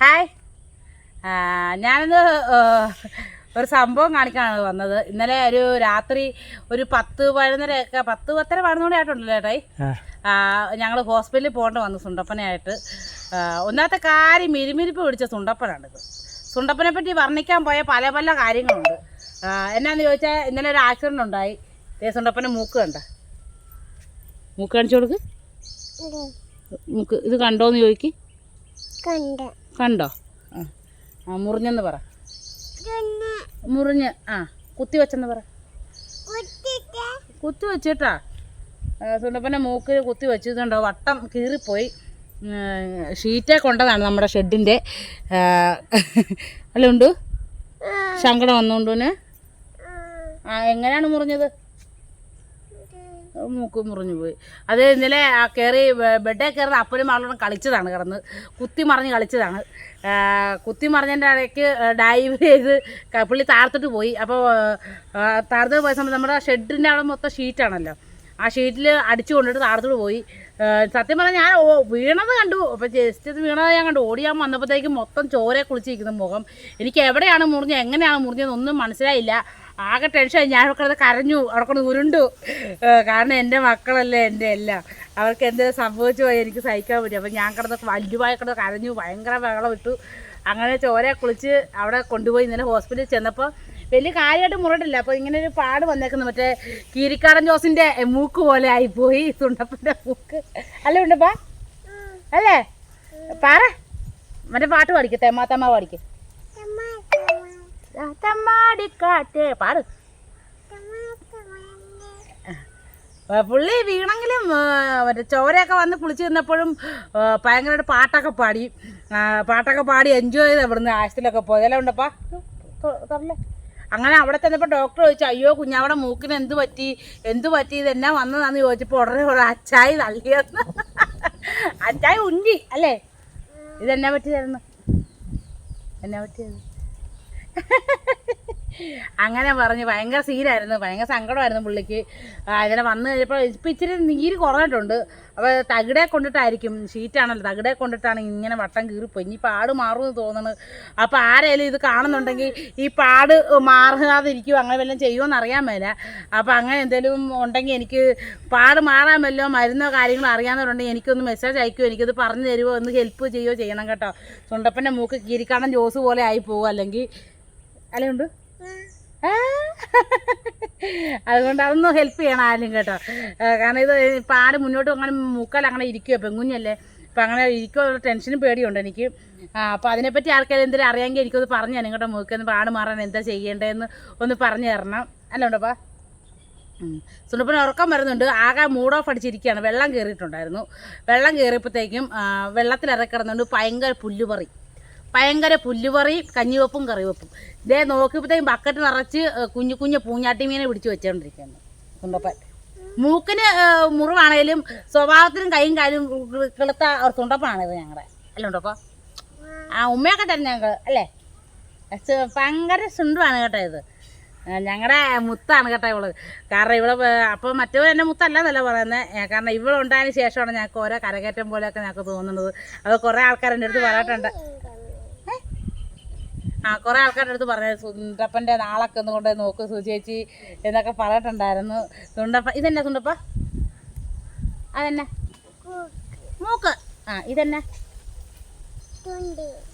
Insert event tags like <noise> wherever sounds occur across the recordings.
Hi. ആ, ഞാനിന്ന് ഒരു സംഭവം കാണിക്കാനാണ് വന്നത്. ഇന്നലെ ഒരു രാത്രി ഒരു പത്ത് പതിനൊന്നരയൊക്കെ പത്ത് പത്തര പതിനൊന്നര ആയിട്ടുണ്ടല്ലോ ചേട്ടായി ഞങ്ങൾ ഹോസ്പിറ്റലിൽ പോകേണ്ട വന്നു സുണ്ടപ്പനായിട്ട് ഒന്നാമത്തെ കാര്യം മിരിമിരിപ്പ് പിടിച്ച സുണ്ടപ്പനാണിത്. സുണ്ടപ്പനെ പറ്റി വർണിക്കാൻ പോയ പല പല കാര്യങ്ങളുണ്ട്. എന്നാന്ന് ചോദിച്ചാൽ ഇന്നലെ ഒരു ആക്സിഡന്റ് ഉണ്ടായി. ദേ സുണ്ടപ്പനെ മൂക്ക് കണ്ട. മൂക്ക് കാണിച്ചു കൊടുക്ക്. മൂക്ക് ഇത് കണ്ടോന്ന് ചോദിക്ക്. കണ്ട്. കണ്ടോ? ആ. ആ മുറിഞ്ഞെന്ന് പറ. മുറിഞ്ഞ് ആ കുത്തി വെച്ചെന്ന് പറ. കുത്തി വെച്ചിട്ടാ. സുണ്ടപ്പന്റെ മൂക്കിൽ കുത്തി വെച്ചിട്ടുണ്ടോ വട്ടം കീറിപ്പോയി. ഷീറ്റേ കൊണ്ടതാണ് നമ്മുടെ ഷെഡിന്റെ അല്ല ഉണ്ട്? ശങ്കടം വന്നുകൊണ്ടുന് ആ എങ്ങനെയാണ് മുറിഞ്ഞത്? മൂക്ക് മുറിഞ്ഞു പോയി. അത് ഇന്നലെ കയറി ബെഡേ കയറുന്ന അപ്പനും മകളോടും കളിച്ചതാണ് കിടന്ന്. കുത്തി മറിഞ്ഞ് കളിച്ചതാണ്. കുത്തി മറിഞ്ഞതിന്റെ ഇടയ്ക്ക് ഡൈവ് ചെയ്ത് പുള്ളി താഴ്ത്തിട്ട് പോയി. അപ്പോൾ താഴ്ത്തിട്ട് പോയ സമയത്ത് നമ്മുടെ ഷെഡിന്റെ അവിടെ മൊത്തം ഷീറ്റാണല്ലോ. ആ ഷീറ്റിൽ അടിച്ചു കൊണ്ടിട്ട് താഴ്ത്തിട്ട് പോയി. സത്യം പറഞ്ഞാൽ ഞാൻ വീണത് കണ്ടു. അപ്പോൾ ജസ്റ്റ് ഇത് വീണത് ഞാൻ കണ്ടു. ഓടിയാൻ വന്നപ്പോഴത്തേക്കും മൊത്തം ചോര കുളിച്ചിരിക്കുന്ന മുഖം. എനിക്ക് എവിടെയാണ് മുറിഞ്ഞത്? എങ്ങനെയാണ് മുറിഞ്ഞതെന്നൊന്നും മനസ്സിലായില്ല. ആകെ ടെൻഷൻ ഞാൻ അവിടെ കരഞ്ഞു. അവിടെ ഉരുണ്ടു. കാരണം എന്റെ മക്കളല്ലേ എന്റെ എല്ലാം. അവർക്ക് എന്തെങ്കിലും സംഭവിച്ചു പോയി എനിക്ക് സഹിക്കാൻ പറ്റും അപ്പം ഞാൻ കിടന്ന് വലുതായി കിടന്ന് കരഞ്ഞു. ഭയങ്കര ബഹളം ഇട്ടു. അങ്ങനെ ചോര കുളിച്ച് അവിടെ കൊണ്ടുപോയി ഇന്നലെ ഹോസ്പിറ്റലിൽ ചെന്നപ്പോൾ വലിയ കാര്യമായിട്ട് മുറിയിട്ടില്ല അപ്പോൾ ഇങ്ങനെ ഒരു പാട് വന്നേക്കുന്നു. മറ്റേ കീരിക്കാടൻ ജോസിന്റെ മൂക്ക് പോലെ ആയിപ്പോയി. തുണ്ടപ്പന്റെ മൂക്ക്. അല്ലേ ഉണ്ടപ്പാ അല്ലേ? പറ. മറ്റേ പാട്ട് പാടിക്കും. തെമ്മാത്തമ്മ പാടിക്ക്. തമ്മാടിക്കാറ്റ് പാട്. പുള്ളി വീണെങ്കിലും മറ്റേ ചോരയൊക്കെ വന്ന് കുളിച്ച് നിന്നപ്പോഴും ഭയങ്കരമായിട്ട് പാട്ടൊക്കെ പാടി. പാട്ടൊക്കെ പാടി എൻജോയ് ചെയ്ത് അവിടുന്ന് ആശുപത്രിയിലൊക്കെ പോയതെല്ലാം ഉണ്ടപ്പാ? തരല്ലേ അങ്ങനെ അവിടെ ചെന്നപ്പോൾ ഡോക്ടർ ചോദിച്ചു അയ്യോ കുഞ്ഞാവിടെ മൂക്കിന് എന്ത് പറ്റി? എന്ത് പറ്റി? ഇത് എന്നാ വന്നതാന്ന് ചോദിച്ചപ്പോൾ ഉടനെ ഒരു അച്ചായി തള്ളിയെന്ന്. അച്ചായി ഉണ്ടി അല്ലേ? ഇതെന്നാ പറ്റിയതായിരുന്നു എന്നാ പറ്റിയത് അങ്ങനെ പറഞ്ഞ് ഭയങ്കര സീനായിരുന്നു ഭയങ്കര സങ്കടമായിരുന്നു പുള്ളിക്ക്. അങ്ങനെ വന്നു കഴിഞ്ഞപ്പോൾ ഇപ്പം ഇച്ചിരി നീര് കുറഞ്ഞിട്ടുണ്ട്. അപ്പോൾ തകിടെ കൊണ്ടിട്ടായിരിക്കും ഷീറ്റാണല്ലോ തകിടെ കൊണ്ടിട്ടാണ് ഇങ്ങനെ വട്ടം കീറിപ്പോയി ഇനി പാട് മാറുമെന്ന് തോന്നുന്നു അപ്പോൾ ആരെങ്കിലും ഇത് കാണുന്നുണ്ടെങ്കിൽ ഈ പാട് മാറാതിരിക്കുമോ അങ്ങനെ വല്ലതും ചെയ്യുമോ അറിയാൻ മേല. അപ്പോൾ അങ്ങനെ എന്തെങ്കിലും ഉണ്ടെങ്കിൽ എനിക്ക് പാട് മാറാൻ വല്ലോ മരുന്നോ കാര്യങ്ങളോ അറിയാവുന്നവരുണ്ടെങ്കിൽ എനിക്കൊന്ന് മെസ്സേജ് അയക്കുമോ എനിക്കത് പറഞ്ഞു തരുമോ ഒന്ന് ഹെൽപ്പ് ചെയ്യുമോ ചെയ്യണം കേട്ടോ. സുണ്ടപ്പന്റെ മൂക്ക് കീരിക്കാണൻ ജോസ് പോലെ ആയി പോകും അല്ലെങ്കിൽ ആ. അതുകൊണ്ട് അതൊന്നും ഹെൽപ്പ് ചെയ്യണം ആരും കേട്ടോ. കാരണം ഇത് പാട് മുന്നോട്ട് അങ്ങനെ മൂക്കാൽ അങ്ങനെ ഇരിക്കുകയോ പെങ്കുഞ്ഞല്ലേ. അപ്പം അങ്ങനെ ഇരിക്കുമോ ടെൻഷനും പേടിയുണ്ട് എനിക്ക്. അപ്പോൾ അതിനെപ്പറ്റി ആർക്കെങ്കിലും എന്തെങ്കിലും അറിയാമെങ്കിൽ എനിക്കൊന്ന് പറഞ്ഞു തരണം കേട്ടോ മൂക്കെന്ന് പാട് മാറാൻ എന്താ ചെയ്യേണ്ടതെന്ന് ഒന്ന് പറഞ്ഞു തരണം. അല്ല ഉണ്ടപ്പാ സുണ്ടപ്പന് ഉറക്കം വരുന്നുണ്ട്. ആകെ മൂഡ് ഓഫ് അടിച്ചിരിക്കുകയാണ്. വെള്ളം കയറിയിട്ടുണ്ടായിരുന്നു വെള്ളം കയറിയപ്പോഴത്തേക്കും വെള്ളത്തിലിറക്കിടുന്നുണ്ട് ഭയങ്കര പുല്ലുപറി. ഭയങ്കര പുല്ലുപറി കഞ്ഞിവെപ്പും കറിവെപ്പും. ഇതേ നോക്കിയപ്പോഴത്തേക്കും ബക്കറ്റ് നിറച്ച് കുഞ്ഞു കുഞ്ഞു പൂഞ്ഞാട്ടി മീനെ പിടിച്ച് വെച്ചുകൊണ്ടിരിക്കുന്നു തുണ്ടപ്പൻ മൂക്കിന് മുറിവാണേലും സ്വഭാവത്തിനും കൈയും കാലും കിളുത്ത തുണ്ടപ്പാണിത് ഞങ്ങളുടെ അല്ല ഉണ്ടപ്പോ? ആ ഉമ്മയൊക്കെ തന്നെ ഞങ്ങൾ അല്ലേ? ഭയങ്കര സുണ്ടുമാണ് കേട്ടോ ഇത്. ഞങ്ങളുടെ മുത്താണ് കേട്ടോ ഇവൾ. കാരണം ഇവൾ അപ്പോൾ മറ്റവർ എന്നെ മുത്തല്ലെന്നല്ല പറയുന്നത് കാരണം ഇവളുണ്ടായതിന് ശേഷമാണ് ഞങ്ങൾക്ക് ഓരോ കരകയറ്റം പോലെയൊക്കെ ഞങ്ങൾക്ക് തോന്നുന്നത്. അത് കുറേ ആൾക്കാർ എന്റെ അടുത്ത് പറഞ്ഞിട്ടുണ്ട്. ഏ? ആ കുറേ ആൾക്കാരുടെ അടുത്ത് പറഞ്ഞു സുണ്ടപ്പന്റെ നാളൊക്കെ ഒന്ന് കൊണ്ടുപോയി നോക്ക് സുചേച്ചി എന്നൊക്കെ പറഞ്ഞിട്ടുണ്ടായിരുന്നു. സുണ്ടപ്പ ഇതെന്നെ സുണ്ടപ്പ? അതെന്നാ? മൂക്ക്. ആ ഇതെന്നെ?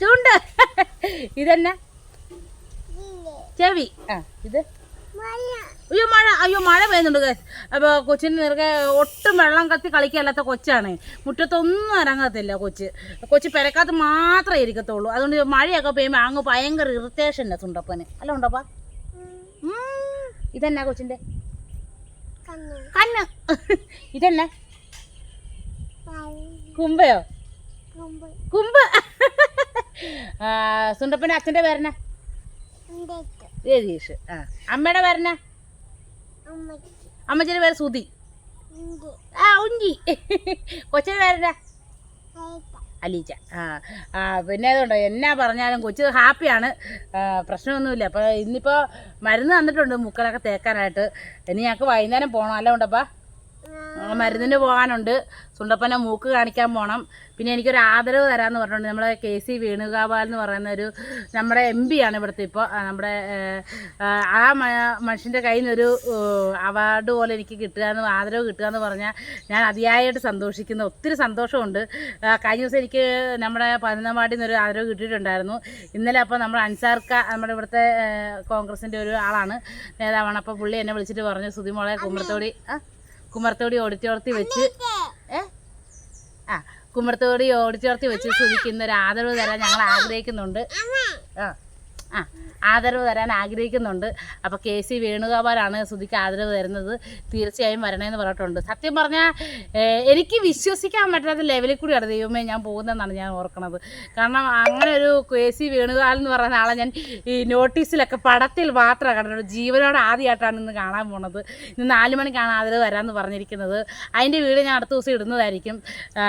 ചുണ്ട് <laughs> ഇതെന്നെ? ചെവി. ആ ഇത്? അയ്യോ മഴ. അയ്യോ മഴ പെയ്യുന്നുണ്ട്. അപ്പോൾ കൊച്ചിന് നിറകെ ഒട്ടും വെള്ളം കത്തി കളിക്കല്ലാത്ത കൊച്ചാണ്. മുറ്റത്തൊന്നും ഇറങ്ങത്തില്ല കൊച്ച്. കൊച്ച് പെരക്കകത്ത് മാത്രമേ ഇരിക്കത്തുള്ളൂ. അതുകൊണ്ട് മഴയൊക്കെ പെയ്യുമ്പോൾ അങ്ങ് ഭയങ്കര ഇറിറ്റേഷൻ അല്ല തുണ്ടപ്പന്. അല്ല ഉണ്ടപ്പാ. ഇതെന്നാ കൊച്ചിന്റെ കണ്ണ്. <laughs> ഇതെന്നാ? കുമ്പയോ? കുമ്പ. <laughs> സുണ്ടപ്പന്റെ അച്ഛന്റെ പേരെന്നാ? രതീഷ്. ആ. അമ്മയുടെ പേരന അമ്മച്ചിയുടെ പേര് സുധി. ആ ഉഞ്ചി കൊച്ചിന് പേരന അലീച്ച ആ. പിന്നെ അതുകൊണ്ടോ എന്നാ പറഞ്ഞാലും കൊച്ച് ഹാപ്പിയാണ്. പ്രശ്നമൊന്നുമില്ല. അപ്പോൾ ഇന്നിപ്പോൾ മരുന്ന് തന്നിട്ടുണ്ട്. മുക്കളൊക്കെ തേക്കാനായിട്ട്. ഇനി ഞങ്ങൾക്ക് വൈകുന്നേരം പോകണം അല്ല ഉണ്ടപ്പാ? മരുന്നിന് പോകാനുണ്ട്. സുണ്ടപ്പനെ മൂക്ക് കാണിക്കാൻ പോകണം പിന്നെ എനിക്കൊരു ആദരവ് തരാമെന്ന് പറഞ്ഞിട്ടുണ്ട്. നമ്മുടെ കെ സി വേണുഗോപാൽ എന്ന് പറയുന്ന ഒരു നമ്മുടെ എം പി ആണ് ഇവിടുത്തെ ഇപ്പോൾ നമ്മുടെ ആ മനുഷ്യന്റെ കയ്യിൽ നിന്നൊരു അവാർഡ് പോലെ എനിക്ക് കിട്ടുക എന്ന് ആദരവ് കിട്ടുക എന്ന് പറഞ്ഞാൽ ഞാൻ അതിയായിട്ട് സന്തോഷിക്കുന്നു. ഒത്തിരി സന്തോഷമുണ്ട്. കഴിഞ്ഞ ദിവസം എനിക്ക് നമ്മുടെ പതിനൊന്നാം വാർഡിൽ നിന്നൊരു ആദരവ് കിട്ടിയിട്ടുണ്ടായിരുന്നു. ഇന്നലെ അപ്പോൾ നമ്മുടെ അൻസാർക്ക നമ്മുടെ ഇവിടുത്തെ കോൺഗ്രസിന്റെ ഒരു ആളാണ്. നേതാവാണ്. അപ്പോൾ പുള്ളി എന്നെ വിളിച്ചിട്ട് പറഞ്ഞു സുതിമോളെ കുമ്പത്തോടി ആ കുമ്മരത്തോടി ഓടിച്ചോർത്തി വെച്ച് ഏ? ആ കുമ്മരത്തോടി ഓടിച്ചോർത്തി വെച്ച് സുതിക്ക് ഒരു ആദരവ് തരാൻ ഞങ്ങൾ ആഗ്രഹിക്കുന്നുണ്ട്. ആ ആ. ആദരവ് തരാൻ ആഗ്രഹിക്കുന്നുണ്ട്. അപ്പോൾ കെ സി വേണുഗോപാലാണ് സുധിക്ക് ആദരവ് തരുന്നത്. തീർച്ചയായും വരണമെന്ന് പറഞ്ഞിട്ടുണ്ട്. സത്യം പറഞ്ഞാൽ എനിക്ക് വിശ്വസിക്കാൻ പറ്റാത്ത ലെവലിൽ കൂടിയാണ് ദൈവമേ ഞാൻ പോകുന്നതെന്നാണ് ഞാൻ ഓർക്കുന്നത് കാരണം അങ്ങനെ ഒരു കെ സി വേണുഗോപാൽ എന്ന് പറയുന്ന ആളെ ഞാൻ ഈ നോട്ടീസിലൊക്കെ പടത്തിൽ മാത്രമാണ് കണ്ടിട്ടുള്ളൂ ജീവനോട് ആദ്യമായിട്ടാണ് ഇന്ന് കാണാൻ പോണത്. ഇന്ന് നാല് മണിക്കാണ് ആദരവ് വരാമെന്ന് പറഞ്ഞിരിക്കുന്നത്. അതിന്റെ വീഡിയോ ഞാൻ അടുത്ത ദിവസം ഇടുന്നതായിരിക്കും.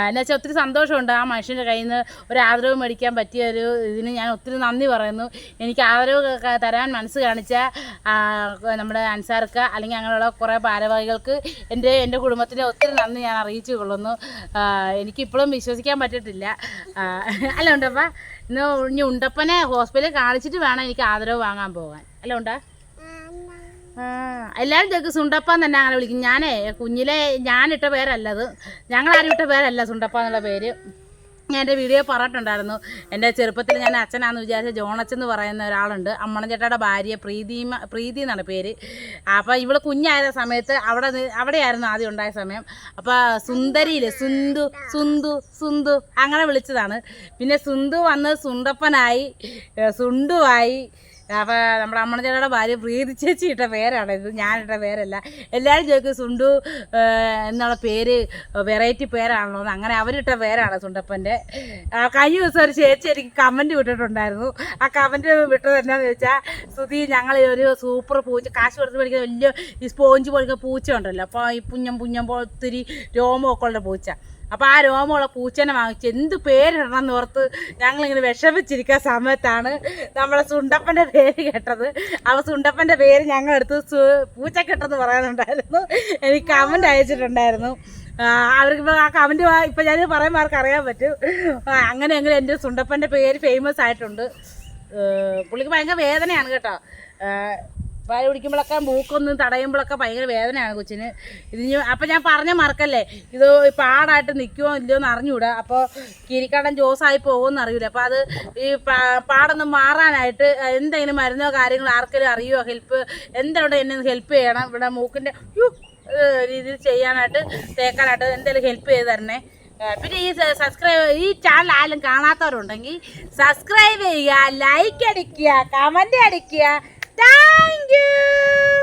എന്നു വെച്ചാൽ ഒത്തിരി സന്തോഷമുണ്ട്. ആ മനുഷ്യന്റെ കയ്യിൽ നിന്ന് ഒരു ആദരവ് മേടിക്കാൻ പറ്റിയ ഒരു ഇതിന് ഞാൻ ഒത്തിരി നന്ദി പറയുന്നു. എനിക്ക് ആദരവ് തരാൻ മനസ്സ് കാണിച്ച നമ്മുടെ അൻസാർക്ക് അല്ലെങ്കിൽ അങ്ങനെയുള്ള കുറേ ഭാരവാഹികൾക്ക് എന്റെ എന്റെ കുടുംബത്തിന്റെ ഒത്തിരി നന്ദി ഞാൻ അറിയിച്ചു കൊള്ളുന്നു. എനിക്കിപ്പോഴും വിശ്വസിക്കാൻ പറ്റിയിട്ടില്ല. അല്ല ഉണ്ടപ്പ ഇന്ന് ഇനി ഉണ്ടപ്പനെ ഹോസ്പിറ്റലിൽ കാണിച്ചിട്ട് വേണം എനിക്ക് ആദരവ് വാങ്ങാൻ പോകാൻ. അല്ല ഉണ്ടാ? എല്ലാവരും ചോദിക്കും സുണ്ടപ്പ തന്നെ അങ്ങനെ വിളിക്കും. ഞാനേ കുഞ്ഞിലെ ഞാനിട്ട പേരല്ലത്. ഞങ്ങളാരും ഇട്ട പേരല്ല സുണ്ടപ്പ എന്നുള്ള പേര്. ഞാൻ എന്റെ വീഡിയോ പറഞ്ഞിട്ടുണ്ടായിരുന്നു. എന്റെ ചെറുപ്പത്തിൽ ഞാൻ അച്ഛനാന്ന് വിചാരിച്ച ജോണച്ചൻ എന്ന് പറയുന്ന ഒരാളുണ്ട്. അമ്മണൻ ചേട്ടയുടെ ഭാര്യ പ്രീതി പ്രീതി എന്നാണ് പേര്. അപ്പോൾ ഇവൾ കുഞ്ഞായ സമയത്ത് അവിടെ അവിടെയായിരുന്നു ആദ്യം ഉണ്ടായ സമയം. അപ്പോൾ സുന്ദരിയിൽ സുന്ദു സുന്ദു സുന്ദു അങ്ങനെ വിളിച്ചതാണ്. പിന്നെ സുന്ദു വന്ന് സുണ്ടപ്പനായി സുണ്ടുവായി അപ്പോൾ നമ്മുടെ അമ്മണച്ചേട്ടയുടെ ഭാര്യ പ്രീതി ചേച്ചി ഇട്ട പേരാണ് ഇത്. ഞാനിട്ട പേരല്ല. എല്ലാവരും ചോദിക്കും സുണ്ടു എന്നുള്ള പേര് വെറൈറ്റി പേരാണല്ലോ അങ്ങനെ അവരിട്ട പേരാണ് സുണ്ടപ്പന്റെ. കഴിഞ്ഞ ദിവസം ഒരു ചേച്ചി എനിക്ക് കമന്റ് വിട്ടിട്ടുണ്ടായിരുന്നു ആ കമന്റ് വിട്ടത് എന്നാന്ന് ചോദിച്ചാൽ സുധി ഞങ്ങൾ ഒരു സൂപ്പർ പൂച്ച കാശ് കൊടുത്ത് പഠിക്കുന്ന വലിയ ഈ സ്പോഞ്ച് പോലത്തെ പൂച്ച ഉണ്ടല്ലോ അപ്പോൾ ഈ പുഞ്ഞം പുഞ്ഞം പോലെ ഒത്തിരി രോമമൊക്കെ ഉള്ള പൂച്ച. അപ്പോൾ ആ രോമമുള്ള പൂച്ചനെ വാങ്ങിച്ച് എന്ത് പേരിടണം എന്ന് ഓർത്ത് ഞങ്ങളിങ്ങനെ വിഷമിച്ചിരിക്കുന്ന സമയത്താണ് നമ്മളെ സുണ്ടപ്പന്റെ പേര് കേട്ടത്. അപ്പോൾ സുണ്ടപ്പന്റെ പേര് ഞങ്ങൾ എടുത്ത് പൂച്ച പൂച്ചക്കെട്ടെന്ന് പറയാനുണ്ടായിരുന്നു. എനിക്ക് കമന്റ് അയച്ചിട്ടുണ്ടായിരുന്നു. അവർക്ക് ആ കമന്റ് ഇപ്പം ഞാൻ പറയുമ്പോൾ അവർക്ക് അറിയാൻ പറ്റും. അങ്ങനെയെങ്കിലും എന്റെ സുണ്ടപ്പന്റെ പേര് ഫേമസ് ആയിട്ടുണ്ട്. പുള്ളിക്ക് ഭയങ്കര വേദനയാണ് കേട്ടോ. പാൽ കുടിക്കുമ്പോഴൊക്കെ മൂക്കൊന്നും തടയുമ്പോഴൊക്കെ ഭയങ്കര വേദനയാണ് കൊച്ചിന്. ഇത് അപ്പം ഞാൻ പറഞ്ഞ മറക്കല്ലേ ഇത് പാടായിട്ട് നിൽക്കുമോ ഇല്ലയോ എന്ന് അറിഞ്ഞൂടാ അപ്പോൾ കിരിക്കടൻ ജോസായി പോകുമെന്ന് അറിയില്ല അപ്പോൾ അത് ഈ പാടൊന്ന് മാറാനായിട്ട് എന്തെങ്കിലും മരുന്നോ കാര്യങ്ങളോ ആർക്കെങ്കിലും അറിയുമോ ഹെൽപ്പ്? എന്തുകൊണ്ട് എന്നെ ഹെൽപ്പ് ചെയ്യണം? ഇവിടെ മൂക്കിന്റെ രീതിയിൽ ചെയ്യാനായിട്ട് തേക്കാനായിട്ട് എന്തെങ്കിലും ഹെൽപ്പ് ചെയ്ത് തരണേ. പിന്നെ ഈ സബ്സ്ക്രൈബ് ഈ ചാനൽ ആരും കാണാത്തവരുണ്ടെങ്കിൽ സബ്സ്ക്രൈബ് ചെയ്യുക ലൈക്ക് അടിക്കുക കമന്റ് അടിക്കുക. Dang you!